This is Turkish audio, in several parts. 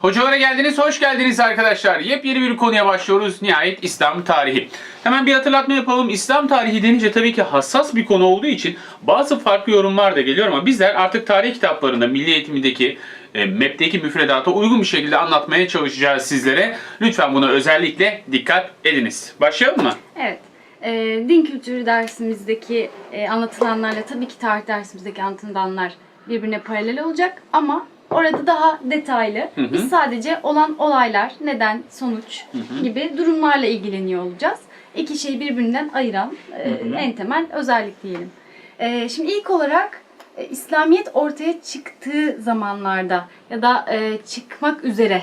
Hocalara geldiniz, hoş geldiniz arkadaşlar. Yepyeni bir konuya başlıyoruz. Nihayet İslam tarihi. Hemen bir hatırlatma yapalım. İslam tarihi denince tabii ki hassas bir konu olduğu için bazı farklı yorumlar da geliyor ama bizler artık tarih kitaplarında milli eğitimindeki e, MEP'teki müfredata uygun bir şekilde anlatmaya çalışacağız sizlere. Lütfen buna özellikle dikkat ediniz. Başlayalım mı? Evet. Ee, din kültürü dersimizdeki e, anlatılanlarla tabii ki tarih dersimizdeki anlatılanlar birbirine paralel olacak ama orada daha detaylı. hı. Biz sadece olan olaylar, neden, sonuç gibi durumlarla ilgileniyor olacağız. İki şeyi birbirinden ayıran e, en temel özellik diyelim. E, şimdi ilk olarak e, İslamiyet ortaya çıktığı zamanlarda ya da e, çıkmak üzere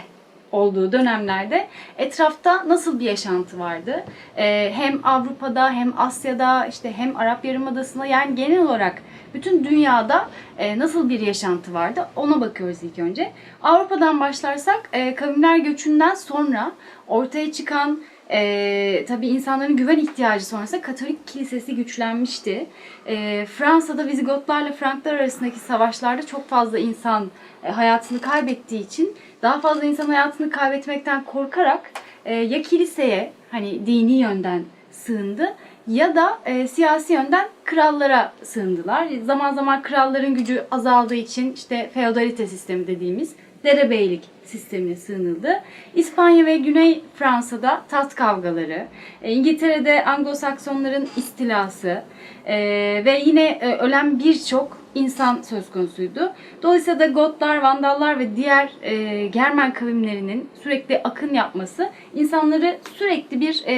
olduğu dönemlerde etrafta nasıl bir yaşantı vardı? Ee, hem Avrupa'da hem Asya'da işte hem Arap Yarımadası'nda yani genel olarak bütün dünyada e, nasıl bir yaşantı vardı ona bakıyoruz ilk önce. Avrupa'dan başlarsak e, kavimler göçünden sonra ortaya çıkan e, tabii insanların güven ihtiyacı sonrasında Katolik kilisesi güçlenmişti. E, Fransa'da Vizigotlarla Franklar arasındaki savaşlarda çok fazla insan e, hayatını kaybettiği için daha fazla insan hayatını kaybetmekten korkarak e, ya kiliseye hani dini yönden sığındı ya da e, siyasi yönden krallara sığındılar. Zaman zaman kralların gücü azaldığı için işte feodalite sistemi dediğimiz derebeylik sistemine sığınıldı. İspanya ve Güney Fransa'da taht kavgaları, e, İngiltere'de Anglo-Saksonların istilası e, ve yine e, ölen birçok insan söz konusuydu. Dolayısıyla da Gotlar, Vandallar ve diğer e, Germen kavimlerinin sürekli akın yapması insanları sürekli bir e,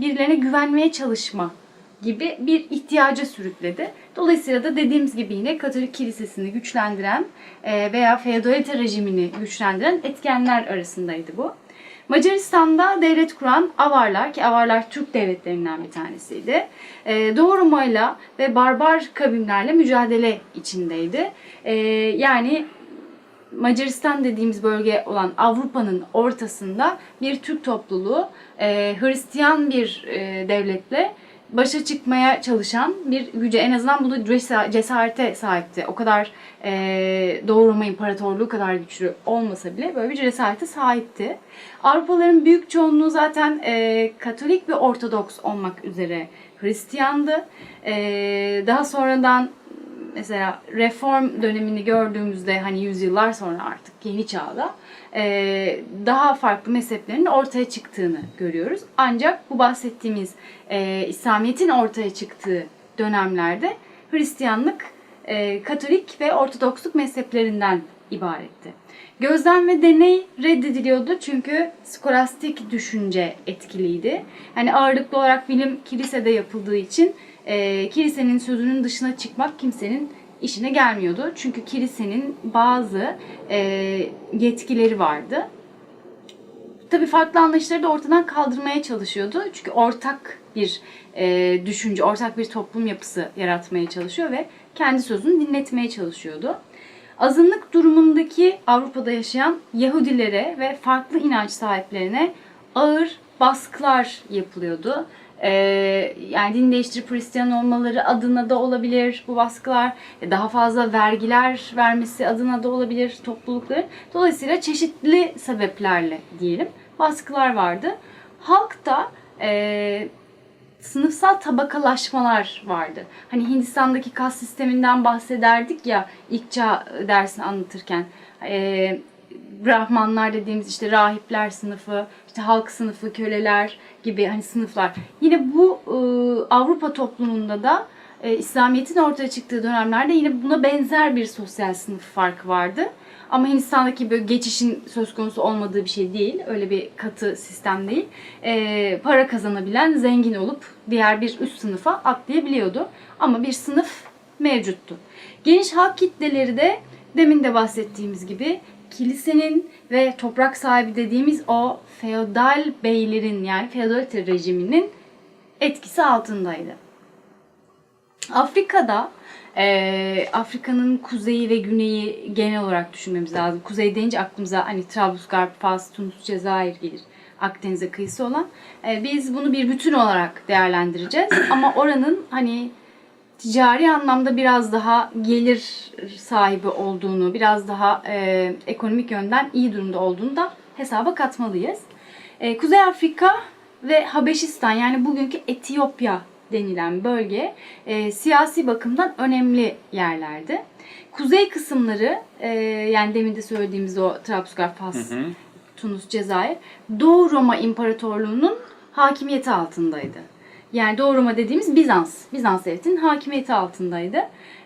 birilerine güvenmeye çalışma gibi bir ihtiyaca sürükledi. Dolayısıyla da dediğimiz gibi yine Katolik kilisesini güçlendiren e, veya feodalite rejimini güçlendiren etkenler arasındaydı bu. Macaristan'da devlet kuran Avarlar ki Avarlar Türk devletlerinden bir tanesiydi. E, Doğu Roma'yla ve barbar kavimlerle mücadele içindeydi. E, yani Macaristan dediğimiz bölge olan Avrupa'nın ortasında bir Türk topluluğu Hristiyan bir devletle başa çıkmaya çalışan bir güce en azından bunu cesa- cesarete sahipti. O kadar e, Doğu Roma İmparatorluğu kadar güçlü olmasa bile böyle bir cesarete sahipti. Avrupalıların büyük çoğunluğu zaten e, Katolik ve Ortodoks olmak üzere Hristiyandı. E, daha sonradan mesela reform dönemini gördüğümüzde hani yüzyıllar sonra artık yeni çağda e, daha farklı mezheplerin ortaya çıktığını görüyoruz. Ancak bu bahsettiğimiz e, İslamiyet'in ortaya çıktığı dönemlerde Hristiyanlık e, Katolik ve Ortodoksluk mezheplerinden ibaretti. Gözlem ve deney reddediliyordu çünkü skolastik düşünce etkiliydi. Yani ağırlıklı olarak bilim kilisede yapıldığı için e, kilisenin sözünün dışına çıkmak kimsenin işine gelmiyordu. Çünkü kilisenin bazı e, yetkileri vardı. Tabii farklı anlayışları da ortadan kaldırmaya çalışıyordu. Çünkü ortak bir e, düşünce, ortak bir toplum yapısı yaratmaya çalışıyor ve kendi sözünü dinletmeye çalışıyordu. Azınlık durumundaki Avrupa'da yaşayan Yahudilere ve farklı inanç sahiplerine ağır baskılar yapılıyordu. Ee, yani din değiştirip Hristiyan olmaları adına da olabilir bu baskılar. Daha fazla vergiler vermesi adına da olabilir toplulukların. Dolayısıyla çeşitli sebeplerle diyelim baskılar vardı. Halkta e, sınıfsal tabakalaşmalar vardı. Hani Hindistan'daki kas sisteminden bahsederdik ya ilk çağ dersini anlatırken. Ee, Brahmanlar dediğimiz işte rahipler sınıfı, işte halk sınıfı, köleler gibi hani sınıflar. Yine bu e, Avrupa toplumunda da e, İslamiyet'in ortaya çıktığı dönemlerde yine buna benzer bir sosyal sınıf farkı vardı. Ama Hindistan'daki böyle geçişin söz konusu olmadığı bir şey değil. Öyle bir katı sistem değil. E, para kazanabilen, zengin olup diğer bir üst sınıfa atlayabiliyordu. Ama bir sınıf mevcuttu. Geniş halk kitleleri de demin de bahsettiğimiz gibi kilisenin ve toprak sahibi dediğimiz o feodal beylerin yani feodalite rejiminin etkisi altındaydı. Afrika'da e, Afrika'nın kuzeyi ve güneyi genel olarak düşünmemiz lazım. Kuzey deyince aklımıza hani Trablusgarp, Fas, Tunus, Cezayir gelir. Akdeniz'e kıyısı olan. E, biz bunu bir bütün olarak değerlendireceğiz. Ama oranın hani ticari anlamda biraz daha gelir sahibi olduğunu, biraz daha e, ekonomik yönden iyi durumda olduğunu da hesaba katmalıyız. E, Kuzey Afrika ve Habeşistan yani bugünkü Etiyopya denilen bölge e, siyasi bakımdan önemli yerlerdi. Kuzey kısımları e, yani demin de söylediğimiz o Trabzgar, Fas, Hı hı. Tunus, Cezayir Doğu Roma İmparatorluğu'nun hakimiyeti altındaydı. Yani Doğu Roma dediğimiz Bizans, Bizans devletinin hakimiyeti altındaydı.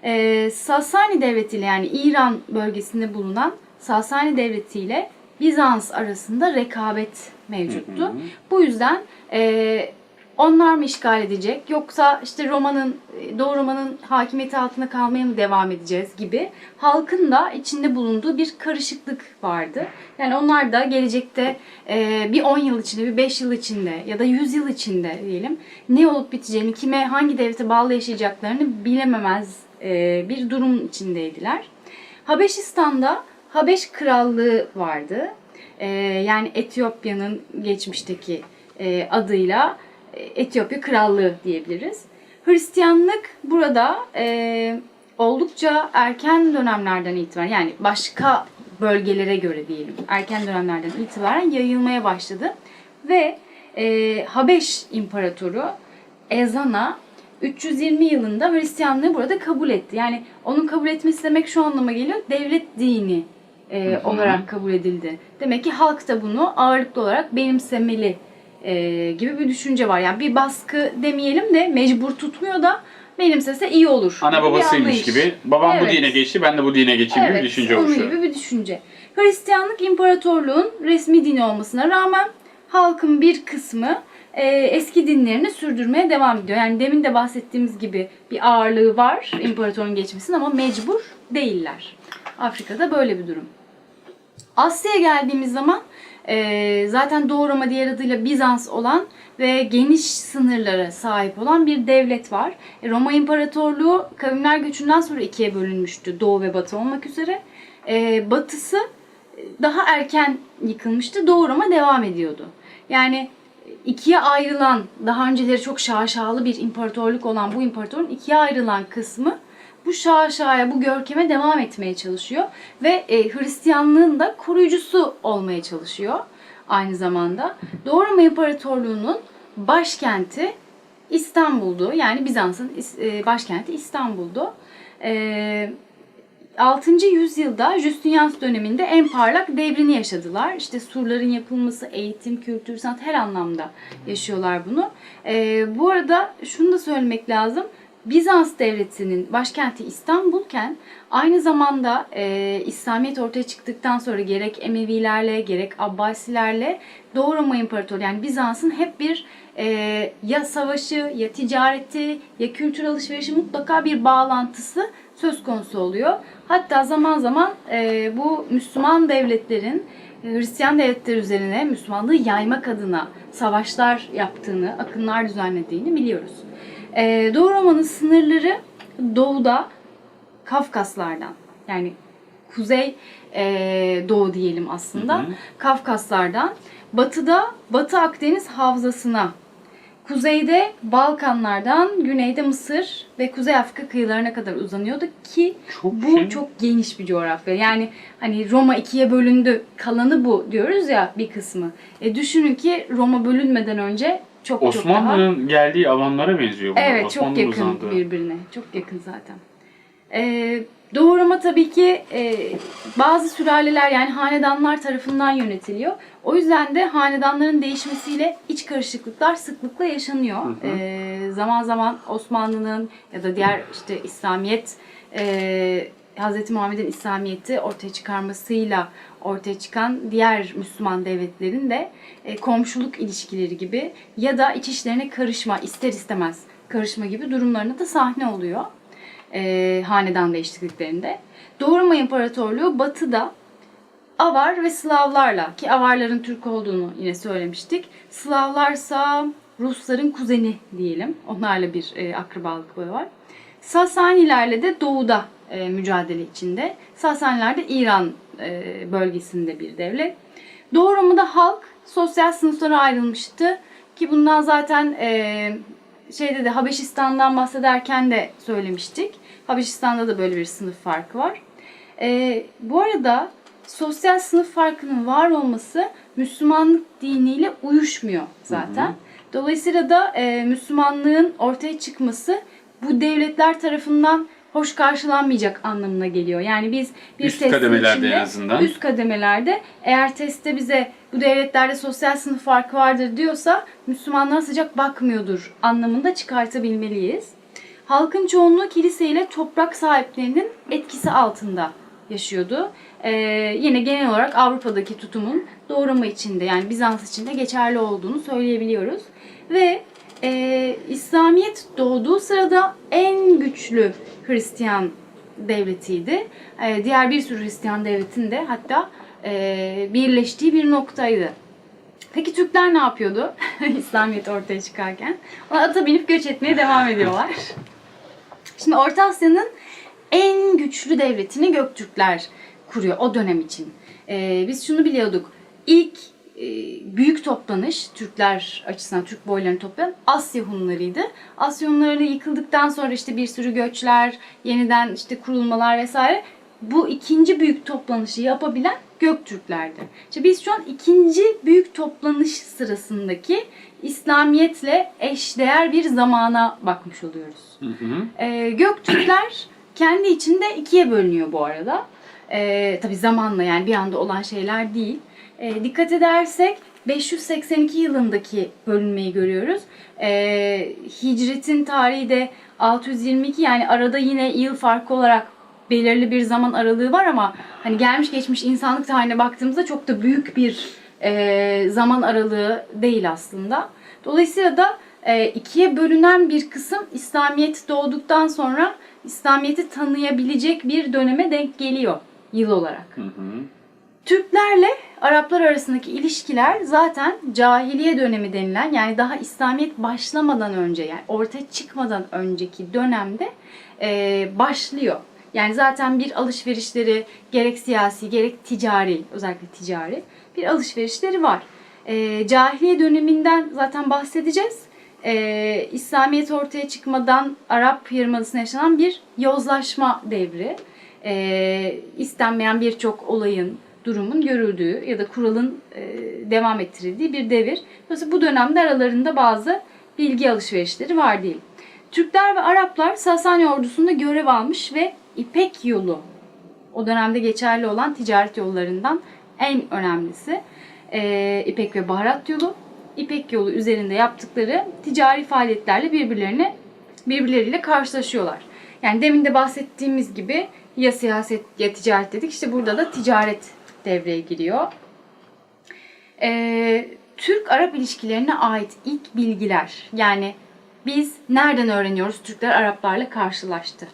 Ee, Sasani Devleti ile yani İran bölgesinde bulunan Sasani Devleti ile Bizans arasında rekabet mevcuttu. Hı hı. Bu yüzden e, onlar mı işgal edecek yoksa işte Roma'nın Doğu Roma'nın hakimiyeti altında kalmaya mı devam edeceğiz gibi halkın da içinde bulunduğu bir karışıklık vardı. Yani onlar da gelecekte e, bir 10 yıl içinde, bir 5 yıl içinde ya da 100 yıl içinde diyelim ne olup biteceğini, kime hangi devlete bağlı yaşayacaklarını bilememez e, bir durum içindeydiler. Habeşistan'da Habeş Krallığı vardı. E, yani Etiyopya'nın geçmişteki e, adıyla e, Etiyopya Krallığı diyebiliriz. Hristiyanlık burada e, oldukça erken dönemlerden itibaren yani başka bölgelere göre diyelim erken dönemlerden itibaren yayılmaya başladı ve e, Habeş İmparatoru Ezana 320 yılında Hristiyanlığı burada kabul etti. Yani onun kabul etmesi demek şu anlama geliyor. Devlet dini e, olarak kabul edildi. Demek ki halk da bunu ağırlıklı olarak benimsemeli e, gibi bir düşünce var. Yani bir baskı demeyelim de mecbur tutmuyor da benimsese iyi olur. Ana gibi babasıymış gibi. Babam bu Evet. dine geçti, ben de bu dine geçeyim gibi bir düşünce onun oluşuyor. gibi bir düşünce. Hristiyanlık imparatorluğun resmi dini olmasına rağmen halkın bir kısmı e, eski dinlerini sürdürmeye devam ediyor. Yani demin de bahsettiğimiz gibi bir ağırlığı var imparatorun geçmesinin ama mecbur değiller. Afrika'da böyle bir durum. Asya'ya geldiğimiz zaman e, zaten Doğu Roma diğer adıyla Bizans olan ve geniş sınırlara sahip olan bir devlet var. E, Roma İmparatorluğu kavimler göçünden sonra ikiye bölünmüştü Doğu ve Batı olmak üzere. E, batısı daha erken yıkılmıştı. Doğu Roma devam ediyordu. Yani ikiye ayrılan, daha önceleri çok şaşalı bir imparatorluk olan bu imparatorluğun ikiye ayrılan kısmı bu şaşaya, bu görkeme devam etmeye çalışıyor. Ve e, Hristiyanlığın da koruyucusu olmaya çalışıyor aynı zamanda. Doğu Roma İmparatorluğu'nun başkenti İstanbul'du. Yani Bizans'ın e, başkenti İstanbul'du. E, 6. yüzyılda Justinianus döneminde en parlak devrini yaşadılar. İşte surların yapılması, eğitim, kültür, sanat her anlamda yaşıyorlar bunu. Ee, bu arada şunu da söylemek lazım. Bizans devletinin başkenti İstanbul'ken aynı zamanda e, İslamiyet ortaya çıktıktan sonra gerek Emevilerle gerek Abbasilerle Doğu Roma İmparatoru yani Bizans'ın hep bir e, ya savaşı ya ticareti ya kültür alışverişi mutlaka bir bağlantısı söz konusu oluyor. Hatta zaman zaman e, bu Müslüman devletlerin e, Hristiyan devletler üzerine Müslümanlığı yaymak adına savaşlar yaptığını, akınlar düzenlediğini biliyoruz. E, Doğu Roma'nın sınırları doğuda Kafkaslardan yani kuzey e, doğu diyelim aslında Hı hı. Kafkaslardan batıda Batı Akdeniz havzasına Kuzeyde Balkanlardan, güneyde Mısır ve Kuzey Afrika kıyılarına kadar uzanıyordu ki Çok bu şey. çok geniş bir coğrafya. Yani hani Roma ikiye bölündü, kalanı bu diyoruz ya bir kısmı. E düşünün ki Roma bölünmeden önce çok çok daha Osmanlı'nın geldiği alanlara benziyor bunlar. Evet çok Osmanlı'nın yakın uzandığı. birbirine. Çok yakın zaten. Ee, Doğu Roma tabii ki e, bazı sülaleler yani hanedanlar tarafından yönetiliyor. O yüzden de hanedanların değişmesiyle iç karışıklıklar sıklıkla yaşanıyor. Hı hı. Ee, zaman zaman Osmanlı'nın ya da diğer işte İslamiyet e, Hz. Muhammed'in İslamiyet'i ortaya çıkarmasıyla ortaya çıkan diğer Müslüman devletlerin de e, komşuluk ilişkileri gibi ya da iç işlerine karışma, ister istemez karışma gibi durumlarına da sahne oluyor e, hanedan değişikliklerinde. Doğu Roma İmparatorluğu batıda Avar ve Slavlarla ki Avarların Türk olduğunu yine söylemiştik. Slavlarsa Rusların kuzeni diyelim. Onlarla bir e, akrabalık bağı var. Sasanilerle de doğuda e, mücadele içinde. Sasaniler de İran e, bölgesinde bir devlet. Doğu Roma'da halk sosyal sınıflara ayrılmıştı ki bundan zaten e, şeyde de Habeşistan'dan bahsederken de söylemiştik. Habeşistan'da da böyle bir sınıf farkı var. Ee, bu arada sosyal sınıf farkının var olması Müslümanlık diniyle uyuşmuyor zaten. Dolayısıyla da e, Müslümanlığın ortaya çıkması bu devletler tarafından hoş karşılanmayacak anlamına geliyor. Yani biz bir Üst testin kademelerde içinde- en azından. Üst kademelerde eğer testte bize bu devletlerde sosyal sınıf farkı vardır diyorsa Müslümanlığa sıcak bakmıyordur anlamında çıkartabilmeliyiz. Halkın çoğunluğu kilise ile toprak sahiplerinin etkisi altında yaşıyordu. Ee, yine genel olarak Avrupa'daki tutumun doğrama içinde yani Bizans içinde geçerli olduğunu söyleyebiliyoruz. Ve e, İslamiyet doğduğu sırada en güçlü Hristiyan devletiydi. E, diğer bir sürü Hristiyan devletin de hatta e, birleştiği bir noktaydı. Peki Türkler ne yapıyordu İslamiyet ortaya çıkarken? Ona ata binip göç etmeye devam ediyorlar. Şimdi Orta Asya'nın en güçlü devletini Göktürkler kuruyor o dönem için. Ee, biz şunu biliyorduk. İlk büyük toplanış Türkler açısından Türk boylarını toplayan Asya Hunlarıydı. Asya Hunları yıkıldıktan sonra işte bir sürü göçler, yeniden işte kurulmalar vesaire bu ikinci büyük toplanışı yapabilen Göktürklerdi. İşte biz şu an ikinci büyük toplanış sırasındaki İslamiyetle eşdeğer bir zamana bakmış oluyoruz. Hı hı. Ee, Göktürkler kendi içinde ikiye bölünüyor bu arada. Ee, tabii zamanla yani bir anda olan şeyler değil. Ee, dikkat edersek 582 yılındaki bölünmeyi görüyoruz. Ee, hicretin tarihi de 622 yani arada yine yıl farkı olarak belirli bir zaman aralığı var ama hani gelmiş geçmiş insanlık tarihine baktığımızda çok da büyük bir e, zaman aralığı değil aslında. Dolayısıyla da e, ikiye bölünen bir kısım İslamiyet doğduktan sonra İslamiyet'i tanıyabilecek bir döneme denk geliyor yıl olarak. Hı hı. Türklerle Araplar arasındaki ilişkiler zaten cahiliye dönemi denilen yani daha İslamiyet başlamadan önce yani ortaya çıkmadan önceki dönemde e, başlıyor. Yani zaten bir alışverişleri gerek siyasi gerek ticari özellikle ticari bir alışverişleri var. E, cahiliye döneminden zaten bahsedeceğiz. E, İslamiyet ortaya çıkmadan Arap Yarımadası'na yaşanan bir yozlaşma devri. E, istenmeyen birçok olayın, durumun görüldüğü ya da kuralın e, devam ettirildiği bir devir. Dolayısıyla bu dönemde aralarında bazı bilgi alışverişleri var değil. Türkler ve Araplar Sasani ordusunda görev almış ve İpek yolu o dönemde geçerli olan ticaret yollarından en önemlisi e, İpek ve Baharat yolu. İpek yolu üzerinde yaptıkları ticari faaliyetlerle birbirlerine birbirleriyle karşılaşıyorlar. Yani demin de bahsettiğimiz gibi ya siyaset ya ticaret dedik. İşte burada da ticaret devreye giriyor. Ee, Türk-Arap ilişkilerine ait ilk bilgiler yani biz nereden öğreniyoruz Türkler Araplarla karşılaştı.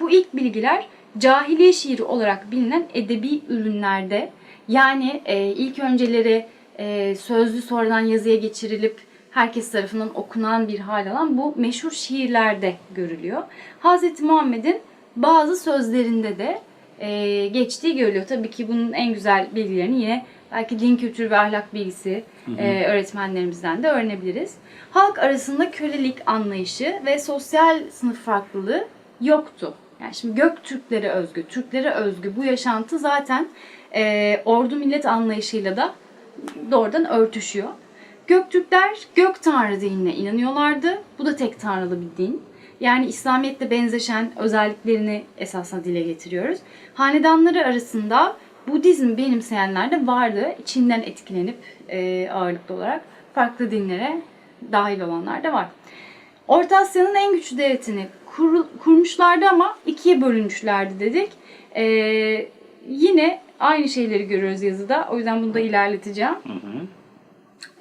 Bu ilk bilgiler cahiliye şiiri olarak bilinen edebi ürünlerde yani e, ilk önceleri e, sözlü sonradan yazıya geçirilip herkes tarafından okunan bir hal alan bu meşhur şiirlerde görülüyor. Hz. Muhammed'in bazı sözlerinde de e, geçtiği görülüyor. Tabii ki bunun en güzel bilgilerini yine belki din kültürü ve ahlak bilgisi e, öğretmenlerimizden de öğrenebiliriz. Halk arasında kölelik anlayışı ve sosyal sınıf farklılığı yoktu. Yani şimdi Göktürklere özgü, Türklere özgü bu yaşantı zaten e, ordu millet anlayışıyla da doğrudan örtüşüyor. Göktürkler gök tanrı dinine inanıyorlardı. Bu da tek tanrılı bir din. Yani İslamiyet'le benzeşen özelliklerini esasında dile getiriyoruz. Hanedanları arasında Budizm benimseyenler de vardı. İçinden etkilenip e, ağırlıklı olarak farklı dinlere dahil olanlar da var. Orta Asya'nın en güçlü devletini kur- kurmuşlardı ama ikiye bölünmüşlerdi dedik. E, yine aynı şeyleri görüyoruz yazıda. O yüzden bunu da ilerleteceğim. Hı hı.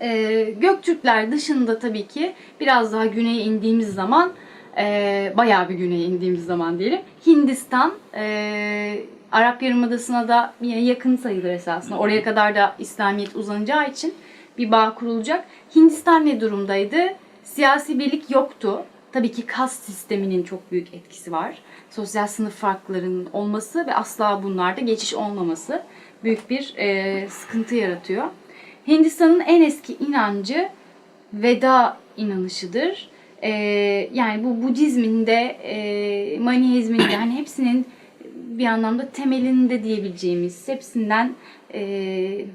Ee, Göktürkler dışında tabii ki biraz daha güneye indiğimiz zaman e, bayağı bir güneye indiğimiz zaman diyelim Hindistan e, Arap Yarımadası'na da yakın sayılır esasında. Oraya kadar da İslamiyet uzanacağı için bir bağ kurulacak. Hindistan ne durumdaydı? Siyasi birlik yoktu. Tabii ki kast sisteminin çok büyük etkisi var. Sosyal sınıf farklarının olması ve asla bunlarda geçiş olmaması büyük bir e, sıkıntı yaratıyor. Hindistan'ın en eski inancı Veda inanışıdır. E, yani bu Budizmin de e, Maniheizmin de hani hepsinin bir anlamda temelinde diyebileceğimiz hepsinden e,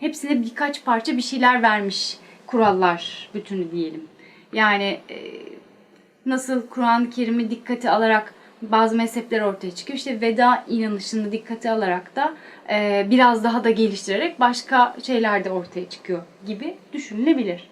hepsine birkaç parça bir şeyler vermiş kurallar bütünü diyelim. Yani e, nasıl Kur'an-ı Kerim'i dikkate alarak bazı mezhepler ortaya çıkıyor. İşte veda inanışını dikkate alarak da e, biraz daha da geliştirerek başka şeyler de ortaya çıkıyor gibi düşünülebilir.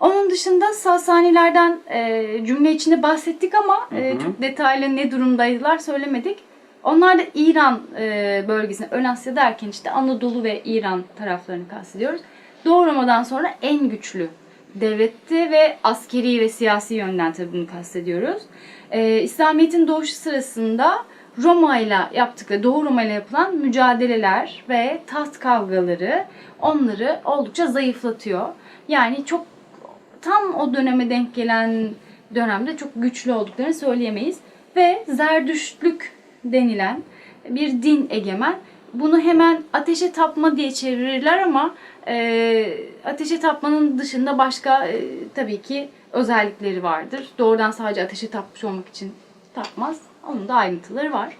Onun dışında Sasanilerden e, cümle içinde bahsettik ama e, Hı hı. çok detaylı ne durumdaydılar söylemedik. Onlar da İran e, bölgesine, Ön Asya derken işte Anadolu ve İran taraflarını kastediyoruz. Doğu Roma'dan sonra en güçlü devletti ve askeri ve siyasi yönden tabii bunu kastediyoruz. E, İslamiyet'in doğuşu sırasında Roma ile yaptıkları, Doğu Roma ile yapılan mücadeleler ve taht kavgaları onları oldukça zayıflatıyor. Yani çok tam o döneme denk gelen dönemde çok güçlü olduklarını söyleyemeyiz. Ve Zerdüştlük denilen bir din egemen. Bunu hemen ateşe tapma diye çevirirler ama e, ateşe tapmanın dışında başka e, tabii ki özellikleri vardır. Doğrudan sadece ateşe tapmış olmak için tapmaz. Onun da ayrıntıları var.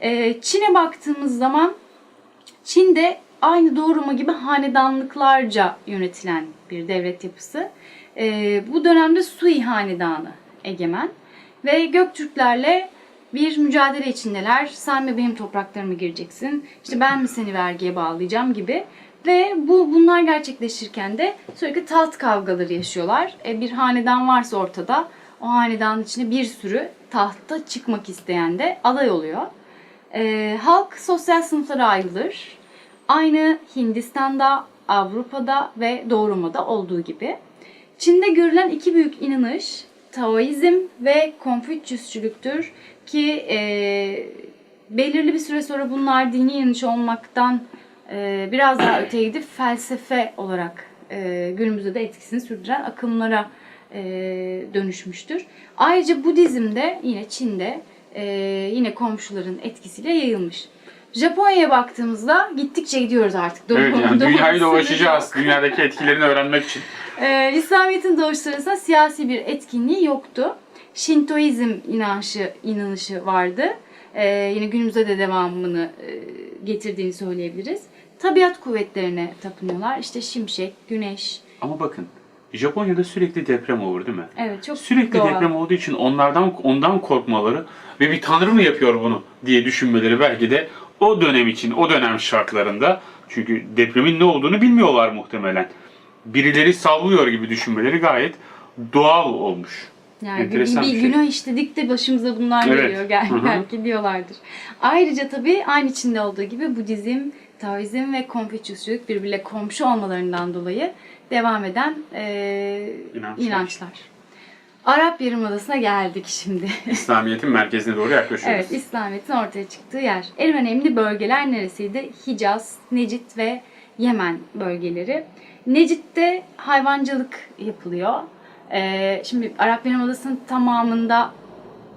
E, Çin'e baktığımız zaman Çin'de aynı Doğu Roma gibi hanedanlıklarca yönetilen bir devlet yapısı. Ee, bu dönemde Sui hanedanı egemen ve Göktürklerle bir mücadele içindeler. Sen mi benim topraklarıma gireceksin? İşte ben mi seni vergiye bağlayacağım gibi. Ve bu bunlar gerçekleşirken de sürekli taht kavgaları yaşıyorlar. E, bir hanedan varsa ortada o hanedanın içinde bir sürü tahta çıkmak isteyen de aday oluyor. Ee, halk sosyal sınıflara ayrılır. Aynı Hindistan'da, Avrupa'da ve Doğu Roma'da olduğu gibi. Çin'de görülen iki büyük inanış Taoizm ve Konfüçyüsçülüktür ki e, belirli bir süre sonra bunlar dini inanış olmaktan e, biraz daha öteye gidip felsefe olarak e, günümüzde de etkisini sürdüren akımlara e, dönüşmüştür. Ayrıca Budizm de yine Çin'de e, yine komşuların etkisiyle yayılmış. Japonya'ya baktığımızda gittikçe gidiyoruz artık. Doğu- Evet yani dünyayı dolaşacağız. Dünyadaki etkilerini öğrenmek için. Ee, İslamiyet'in doğuş sırasında siyasi bir etkinliği yoktu. Şintoizm inanışı, inanışı vardı. Ee, yine günümüzde de devamını e, getirdiğini söyleyebiliriz. Tabiat kuvvetlerine tapınıyorlar. İşte şimşek, güneş. Ama bakın Japonya'da sürekli deprem olur değil mi? Evet çok Sürekli doğal. deprem olduğu için onlardan ondan korkmaları ve bir tanrı mı yapıyor bunu diye düşünmeleri belki de o dönem için, o dönem şartlarında çünkü depremin ne olduğunu bilmiyorlar muhtemelen. Birileri sallıyor gibi düşünmeleri gayet doğal olmuş. Yani bir, Enteresan bir, bir şey. günah işledik de başımıza bunlar Evet. geliyor gel, belki diyorlardır. Ayrıca tabii aynı içinde olduğu gibi Budizm, Taoizm ve Konfüçyüsçülük birbiriyle komşu olmalarından dolayı devam eden eee, İnançlar. inançlar. Arap Yarımadası'na geldik şimdi. İslamiyet'in merkezine doğru yaklaşıyoruz. evet, İslamiyet'in ortaya çıktığı yer. En önemli bölgeler neresiydi? Hicaz, Necit ve Yemen bölgeleri. Necit'te hayvancılık yapılıyor. Ee, şimdi Arap Yarımadası'nın tamamında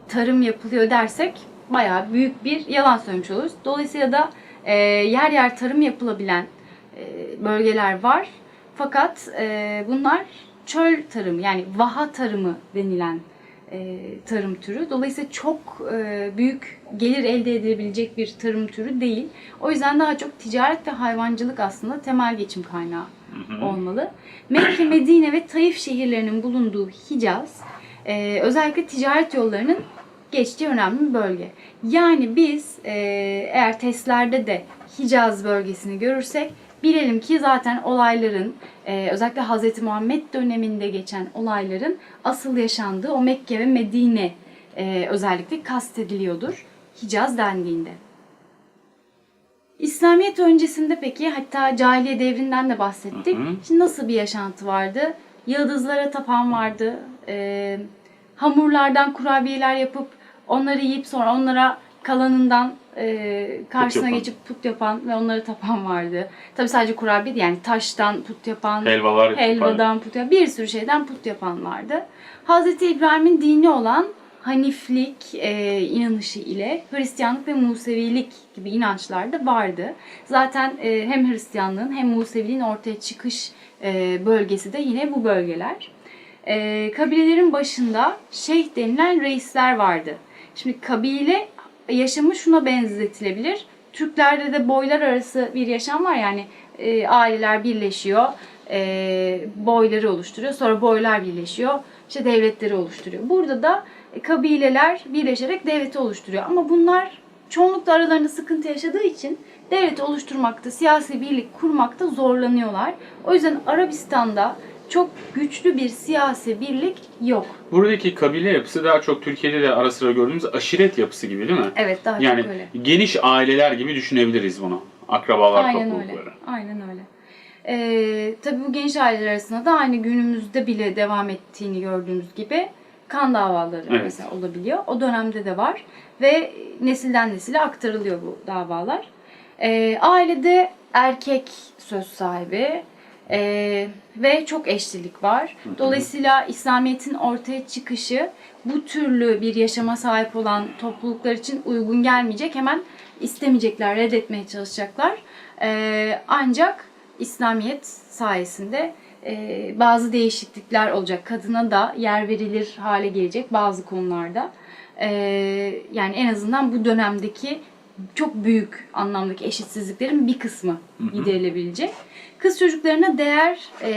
tarım yapılıyor dersek bayağı büyük bir yalan söylemiş oluruz. Dolayısıyla da e, yer yer tarım yapılabilen e, bölgeler var. Fakat e, bunlar çöl tarımı yani vaha tarımı denilen e, tarım türü. Dolayısıyla çok e, büyük gelir elde edilebilecek bir tarım türü değil. O yüzden daha çok ticaret ve hayvancılık aslında temel geçim kaynağı olmalı. Mekke, Medine ve Taif şehirlerinin bulunduğu Hicaz e, özellikle ticaret yollarının geçtiği önemli bir bölge. Yani biz e, eğer testlerde de Hicaz bölgesini görürsek bilelim ki zaten olayların e, özellikle Hz. Muhammed döneminde geçen olayların asıl yaşandığı o Mekke ve Medine e, özellikle kastediliyordur Hicaz dendiğinde. İslamiyet öncesinde peki hatta cahiliye devrinden de bahsettik. Hı hı. Şimdi nasıl bir yaşantı vardı? Yıldızlara tapan vardı. Ee, hamurlardan kurabiyeler yapıp onları yiyip sonra onlara kalanından e, karşısına yapan. geçip put yapan ve onları tapan vardı. Tabi sadece kurabiye değil yani taştan put yapan, Helvalar helvadan put yapan, bir sürü şeyden put yapan vardı. Hazreti İbrahim'in dini olan Haniflik e, inanışı ile Hristiyanlık ve Musevilik gibi inançlar da vardı. Zaten e, hem Hristiyanlığın hem Museviliğin ortaya çıkış e, bölgesi de yine bu bölgeler. e, kabilelerin başında şeyh denilen reisler vardı. Şimdi kabile yaşamı şuna benzetilebilir. Türklerde de boylar arası bir yaşam var yani e, aileler birleşiyor, e, boyları oluşturuyor. Sonra boylar birleşiyor, işte devletleri oluşturuyor. Burada da kabileler birleşerek devleti oluşturuyor. Ama bunlar çoğunlukla aralarında sıkıntı yaşadığı için devleti oluşturmakta, siyasi birlik kurmakta zorlanıyorlar. O yüzden Arabistan'da çok güçlü bir siyasi birlik yok. Buradaki kabile yapısı daha çok Türkiye'de de ara sıra gördüğümüz aşiret yapısı gibi değil mi? Evet daha Yani çok öyle. geniş aileler gibi düşünebiliriz bunu. Akrabalar Aynen toplulukları. öyle. Aynen öyle. Ee, tabii bu genç aileler arasında da aynı günümüzde bile devam ettiğini gördüğümüz gibi kan davaları Evet. mesela olabiliyor. O dönemde de var ve nesilden nesile aktarılıyor bu davalar. Ee, ailede erkek söz sahibi ee, ve çok eşlilik var. Dolayısıyla İslamiyet'in ortaya çıkışı bu türlü bir yaşama sahip olan topluluklar için uygun gelmeyecek. Hemen istemeyecekler, reddetmeye çalışacaklar. Ee, ancak İslamiyet sayesinde e, bazı değişiklikler olacak. Kadına da yer verilir hale gelecek bazı konularda. Ee, yani en azından bu dönemdeki çok büyük anlamdaki eşitsizliklerin bir kısmı giderilebilecek. Kız çocuklarına değer e,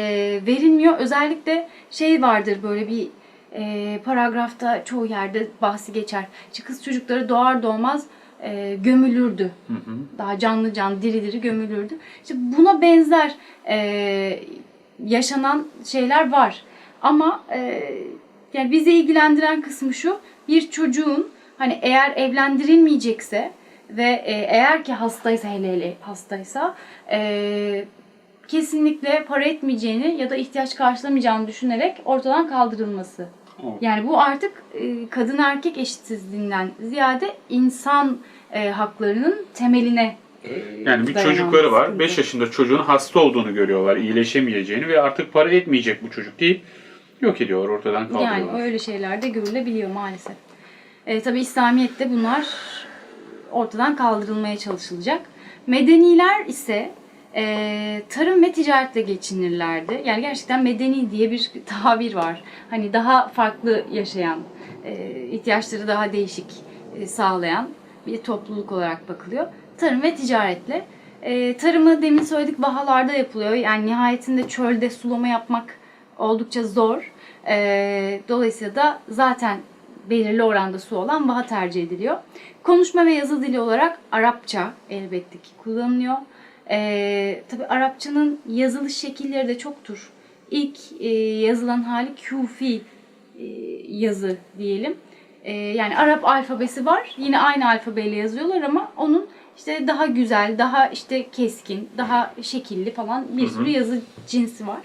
verilmiyor. Özellikle şey vardır böyle bir e, paragrafta çoğu yerde bahsi geçer. İşte kız çocukları doğar doğmaz e, gömülürdü. Hı hı. Daha canlı canlı diri diri gömülürdü. İşte buna benzer e, yaşanan şeyler var. Ama e, yani bizi ilgilendiren kısmı şu. Bir çocuğun hani eğer evlendirilmeyecekse ve e, eğer ki hastaysa hele hele hastaysa e, kesinlikle para etmeyeceğini ya da ihtiyaç karşılamayacağını düşünerek ortadan kaldırılması. O- Yani bu artık e, kadın erkek eşitsizliğinden ziyade insan e, haklarının temeline e, Yani bir çocukları var. sıkıntı. 5 yaşında çocuğun hasta olduğunu görüyorlar, iyileşemeyeceğini ve artık para etmeyecek bu çocuk deyip yok ediyorlar, ortadan kaldırıyorlar. Yani öyle şeyler de görülebiliyor maalesef. E, tabii İslamiyet'te bunlar ortadan kaldırılmaya çalışılacak. Medeniler ise e, tarım ve ticaretle geçinirlerdi. Yani gerçekten medeni diye bir tabir var. Hani daha farklı yaşayan, e, ihtiyaçları daha değişik e, sağlayan bir topluluk olarak bakılıyor. Tarım ve ticaretle. E, tarımı demin söyledik bahalarda yapılıyor. Yani nihayetinde çölde sulama yapmak oldukça zor. E, dolayısıyla da zaten belirli oranda su olan vaha tercih ediliyor. Konuşma ve yazı dili olarak Arapça elbette ki kullanılıyor. Ee, tabii Arapçanın yazılış şekilleri de çoktur. İlk e, yazılan hali Kufi e, yazı diyelim. E, yani Arap alfabesi var. Yine aynı alfabeyle yazıyorlar ama onun işte daha güzel, daha işte keskin, daha şekilli falan bir sürü yazı cinsi var.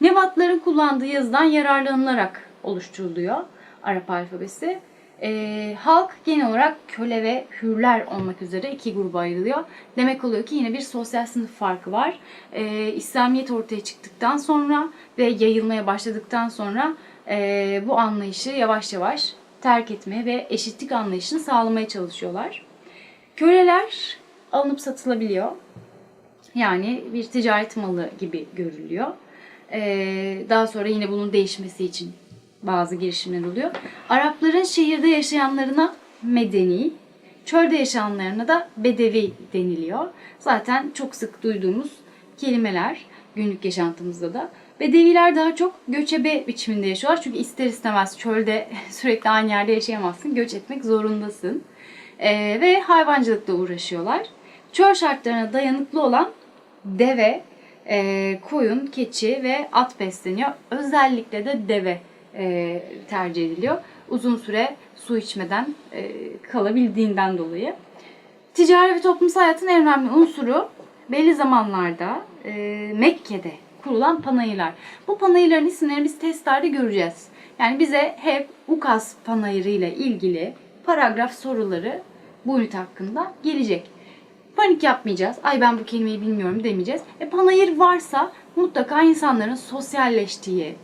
Nevatların kullandığı yazıdan yararlanılarak oluşturuluyor Arap alfabesi. Ee, halk genel olarak köle ve hürler olmak üzere iki gruba ayrılıyor. Demek oluyor ki yine bir sosyal sınıf farkı var. Ee, İslamiyet ortaya çıktıktan sonra ve yayılmaya başladıktan sonra e, bu anlayışı yavaş yavaş terk etmeye ve eşitlik anlayışını sağlamaya çalışıyorlar. Köleler alınıp satılabiliyor. Yani bir ticaret malı gibi görülüyor. Ee, daha sonra yine bunun değişmesi için bazı girişimler oluyor. Arapların şehirde yaşayanlarına medeni, çölde yaşayanlarına da bedevi deniliyor. Zaten çok sık duyduğumuz kelimeler günlük yaşantımızda da. Bedeviler daha çok göçebe biçiminde yaşıyorlar. Çünkü ister istemez çölde sürekli aynı yerde yaşayamazsın. Göç etmek zorundasın. Ee, ve hayvancılıkla uğraşıyorlar. Çöl şartlarına dayanıklı olan deve, e, koyun, keçi ve at besleniyor. Özellikle de deve e, tercih ediliyor. Uzun süre su içmeden e, kalabildiğinden dolayı. Ticari ve toplumsal hayatın en önemli unsuru belli zamanlarda e, Mekke'de kurulan panayırlar. Bu panayırların isimlerini biz testlerde göreceğiz. Yani bize hep Ukas panayırı ile ilgili paragraf soruları bu ünite hakkında gelecek. Panik yapmayacağız. Ay ben bu kelimeyi bilmiyorum demeyeceğiz. E, panayır varsa mutlaka insanların sosyalleştiği,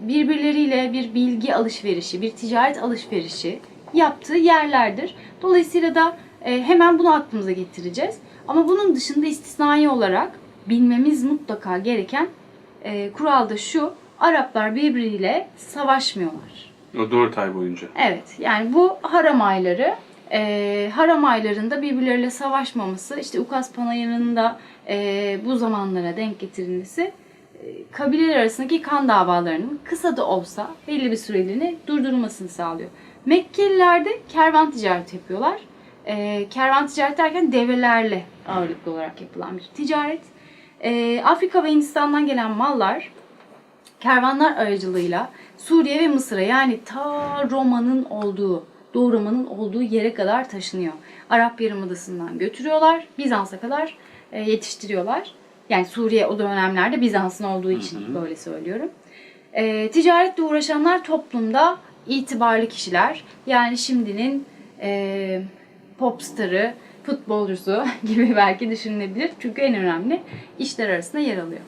birbirleriyle bir bilgi alışverişi, bir ticaret alışverişi yaptığı yerlerdir. Dolayısıyla da e, hemen bunu aklımıza getireceğiz. Ama bunun dışında istisnai olarak bilmemiz mutlaka gereken e, kural da şu. Araplar birbiriyle savaşmıyorlar. O 4 ay boyunca. Evet, yani bu haram ayları, e, haram aylarında birbirleriyle savaşmaması, işte Ukas Panayırı'nın da e, bu zamanlara denk getirilmesi, e, kabileler arasındaki kan davalarının kısa da olsa belli bir süreliğine durdurulmasını sağlıyor. Mekkeliler de kervan ticareti yapıyorlar. E, kervan ticareti derken develerle ağırlıklı olarak yapılan bir ticaret. E, Afrika ve Hindistan'dan gelen mallar kervanlar aracılığıyla Suriye ve Mısır'a yani ta Roma'nın olduğu, Doğu Roma'nın olduğu yere kadar taşınıyor. Arap Yarımadası'ndan götürüyorlar, Bizans'a kadar e, yetiştiriyorlar. Yani Suriye o dönemlerde Bizans'ın olduğu için böyle söylüyorum. E, ticaretle uğraşanlar toplumda itibarlı kişiler. Yani şimdinin e, popstarı, futbolcusu gibi belki düşünülebilir. Çünkü en önemli işler arasında yer alıyor.